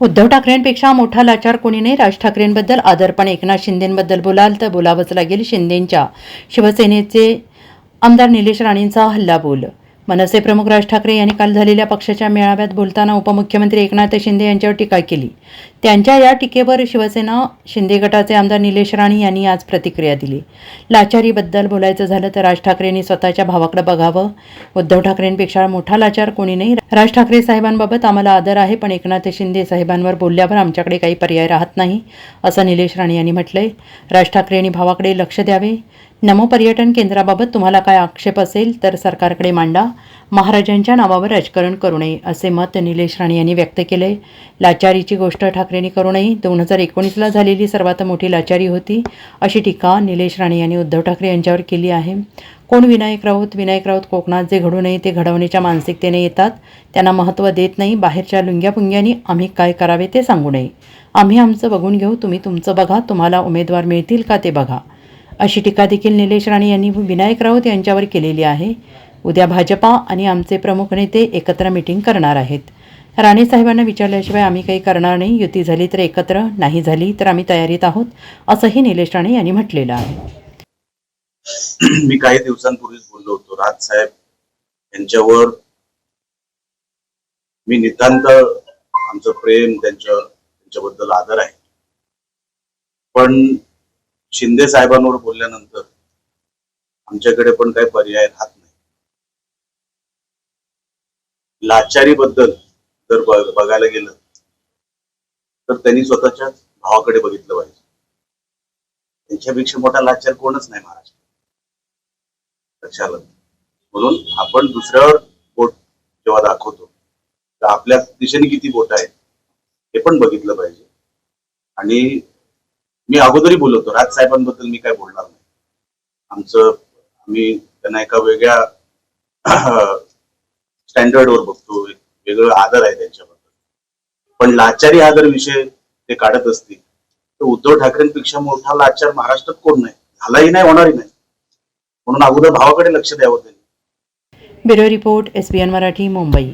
उद्धव ठाकरेंपेक्षा मोठा लाचार कोणी नाही राज ठाकरेंबद्दल आदरपणे एकनाथ शिंदेंबद्दल बोलाल तर बोलावंच लागेल शिंदेंच्या. शिवसेनेचे आमदार निलेश राणेंचा हल्ला बोल मनसे प्रमुख राज ठाकरे यांनी काल झालेल्या पक्षाच्या मेळाव्यात बोलताना उपमुख्यमंत्री एकनाथ शिंदे यांच्यावर टीका केली. त्यांच्या या टीकेवर शिवसेना शिंदे गटाचे आमदार निलेश राणे यांनी आज प्रतिक्रिया दिली. लाचारीबद्दल बोलायचं झालं तर राज ठाकरेंनी स्वतःच्या भावाकडे बघावं. उद्धव ठाकरेंपेक्षा मोठा लाचार कोणी नाही. राज ठाकरे साहेबांबाबत आम्हाला आदर आहे पण एकनाथ शिंदे साहेबांवर बोलल्यावर आमच्याकडे काही पर्याय राहत नाही असं निलेश राणे यांनी म्हटलंय. राज ठाकरे यांनी भावाकडे लक्ष द्यावे. नमो पर्यटन केंद्राबाबत तुम्हाला काय आक्षेप असेल तर सरकारकडे मांडा. महाराजांच्या नावावर राजकारण करू नये असे मत निलेश राणे यांनी व्यक्त केले. लाचारीची गोष्ट ठाकरेंनी करू नये. दोन हजार एकोणीसला झालेली सर्वात मोठी लाचारी होती अशी टीका निलेश राणे यांनी उद्धव ठाकरे यांच्यावर केली आहे. कोण विनायक राऊत? विनायक राऊत कोकणात जे घडू नये ते घडवण्याच्या मानसिकतेने येतात. त्यांना महत्त्व देत नाही. बाहेरच्या लुंग्यापुंग्यांनी आम्ही काय करावे ते सांगू नये. आम्ही आमचं बघून घेऊ. तुम्ही तुमचं बघा. तुम्हाला उमेदवार मिळतील का ते बघा. अशी टीका देखील निलेश राणे यांनी विनायक राऊत यांच्यावर केलेली आहे. उद्या भाजपा आणि आमचे प्रमुख नेते एकत्र मिटिंग करणार आहेत. राणे साहेबांना विचारल्याशिवाय आम्ही काही करणार नाही. युती झाली तर एकत्र नाही झाली तर आम्ही तयारीत आहोत असंही निलेश राणे यांनी म्हटलेलं आहे. मी काही दिवसांपूर्वीच बोललो होतो. राज साहेब यांच्यावर मी नितांत आमचं प्रेम त्यांच्या त्यांच्याबद्दल आदर आहे. पण शिंदे साहेबांवर बोलल्यानंतर आमच्याकडे पण काही पर्याय राहत नाही. लाचारीबद्दल जर बघायला गेलं तर त्यांनी स्वतःच्या भावाकडे बघितलं पाहिजे. त्यांच्यापेक्षा मोठा लाचार कोणच नाही महाराष्ट्र लक्षात म्हणून आपण दुसऱ्यावर बोट जेव्हा दाखवतो तर आपल्या दिशेने किती बोट आहेत हे पण बघितलं पाहिजे. आणि मी अगोदरही बोलवतो राज साहेबांबद्दल मी काय बोलणार नाही. आमचं आम्ही त्यांना एका वेगळ्या स्टँडर्डवर बघतो एक वेगळं आदर आहे त्यांच्याबद्दल. पण लाचारी आदर विषय ते काढत असतील तर उद्धव ठाकरेंपेक्षा मोठा लाचार महाराष्ट्रात कोण नाही? झालाही नाही होणारही नाही. म्हणून अगोदर भावाकडे लक्ष द्यावं त्यांनी. Bureau report S B N Marathi Mumbai.